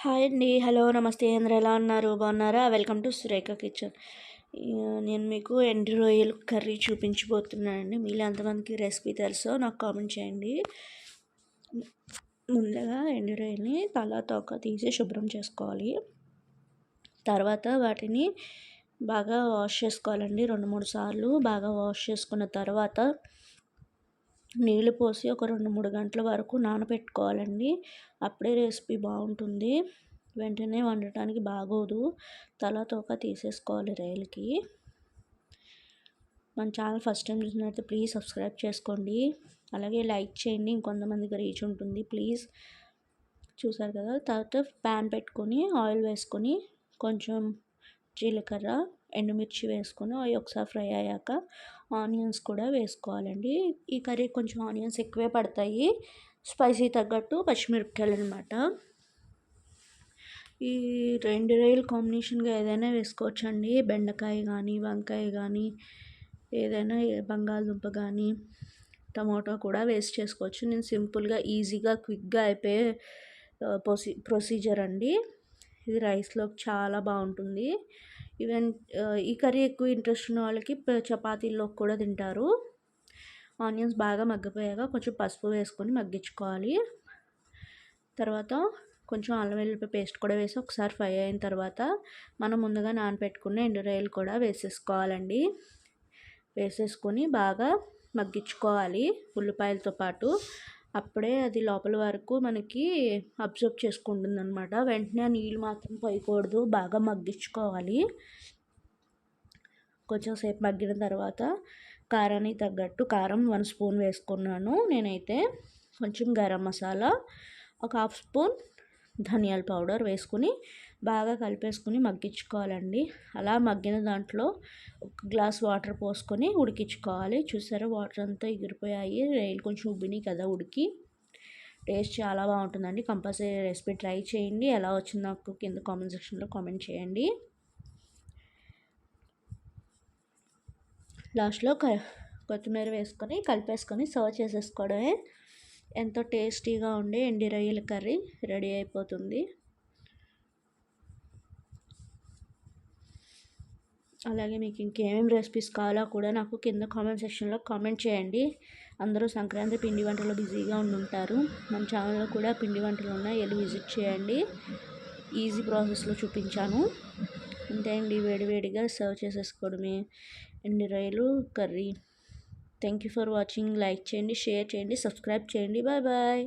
Hi అండి. Hello నమస్తే. అందరు ఎలా ఉన్నారు? బాగున్నారా? Welcome to Surekha kitchen. నేను మీకు ఎండు రొయ్యలు కర్రీ చూపించబోతున్నానండి. మీలో ఎంతమందికి రెసిపీ తెలుసో నాకు కామెంట్ చేయండి. ముందుగా ఎండు రొయ్యల్ని తల తోక తీసి శుభ్రం చేసుకోవాలి. తర్వాత వాటిని బాగా వాష్ చేసుకోవాలండి. రెండు మూడు సార్లు బాగా వాష్ చేసుకున్న తర్వాత నీళ్ళు పోసి ఒక రెండు మూడు గంటల వరకు నానబెట్టుకోవాలండి. అప్పుడే రెసిపీ బాగుంటుంది. వెంటనే వండటానికి బాగోదు. తల తోక తీసేసుకోవాలి రైలుకి. మన ఛానల్ ఫస్ట్ టైం చూసినట్లయితే ప్లీజ్ సబ్స్క్రైబ్ చేసుకోండి. అలాగే లైక్ చేయండి. ఇంకొంతమందికి రీచ్ ఉంటుంది. ప్లీజ్ చూసారు కదా? తర్వాత ప్యాన్ పెట్టుకొని ఆయిల్ వేసుకొని కొంచెం జీలకర్ర ఎండుమిర్చి వేసుకొని అవి ఒకసారి ఫ్రై అయ్యాక ఆనియన్స్ కూడా వేసుకోవాలండి. ఈ కర్రీ కొంచెం ఆనియన్స్ ఎక్కువే పడతాయి. స్పైసీ తగ్గట్టు పచ్చిమిరపకాయలు అనమాట ఈ రెండు రైలు కాంబినేషన్గా ఏదైనా వేసుకోవచ్చండి. బెండకాయ కానీ వంకాయ కానీ ఏదైనా బంగాళదుంప కానీ టమాటో కూడా వేస్ట్ చేసుకోవచ్చు. నేను సింపుల్గా ఈజీగా క్విక్గా అయిపోయే ప్రొసీ ప్రొసీజర్ అండి. ఇది రైస్లో చాలా బాగుంటుంది. ఈవెన్ ఈ కర్రీ ఎక్కువ ఇంట్రెస్ట్ ఉన్న వాళ్ళకి చపాతీల్లో కూడా తింటారు. ఆనియన్స్ బాగా మగ్గిపోయాక కొంచెం పసుపు వేసుకొని మగ్గించుకోవాలి. తర్వాత కొంచెం అల్లం వెల్లుల్లి పేస్ట్ కూడా వేసి ఒకసారి ఫ్రై అయిన తర్వాత మనం ముందుగా నానబెట్టుకున్న ఎండురాయలు కూడా వేసేసుకోవాలండి. వేసేసుకొని బాగా మగ్గించుకోవాలి ఉల్లిపాయలతో పాటు. అప్పుడే అది లోపల వరకు మనకి అబ్జర్వ్ చేసుకుంటుంది అనమాట వెంటనే ఆ నీళ్ళు మాత్రం పోయకూడదు. బాగా మగ్గించుకోవాలి. కొంచెం సేపు మగ్గిన తర్వాత కారానికి తగ్గట్టు కారం వన్ స్పూన్ వేసుకున్నాను. నేనైతే కొంచెం గరం మసాలా ఒక హాఫ్ స్పూన్ ధనియాల పౌడర్ వేసుకుని బాగా కలిపేసుకుని మగ్గించుకోవాలండి. అలా మగ్గిన దాంట్లో ఒక గ్లాస్ వాటర్ పోసుకొని ఉడికించుకోవాలి. చూసారా? వాటర్ అంతా ఎగిరిపోయాయి. రైలు కొంచెం ఉబ్బినాయి కదా ఉడికి. టేస్ట్ చాలా బాగుంటుందండి. కంపల్సరీ రెసిపీ ట్రై చేయండి. ఎలా వచ్చిందో నాకు కింద కామెంట్ సెక్షన్లో కామెంట్ చేయండి. లాస్ట్లో కొత్తిమీర వేసుకొని కలిపేసుకొని సర్వ్ చేసేసుకోవడమే ఎంతో టేస్టీగా ఉండే ఎండి రొయ్యల కర్రీ రెడీ అయిపోతుంది. అలాగే మీకు ఇంకేమేమి రెసిపీస్ కావాలో కూడా నాకు కింద కామెంట్ సెక్షన్లో కామెంట్ చేయండి. అందరూ సంక్రాంతి పిండి వంటలు బిజీగా ఉండుంటారు. మన ఛానల్లో కూడా పిండి వంటలు ఉన్నాయి. వెళ్ళి విజిట్ చేయండి. ఈజీ ప్రాసెస్లో చూపించాను. అంతే అండి. వేడివేడిగా సర్వ్ చేసేసుకోవడమే. ఎండి రొయ్యలు curry. Thank you for watching like చేయండి షేర్ చేయండి సబ్స్క్రైబ్ చేయండి. Bye bye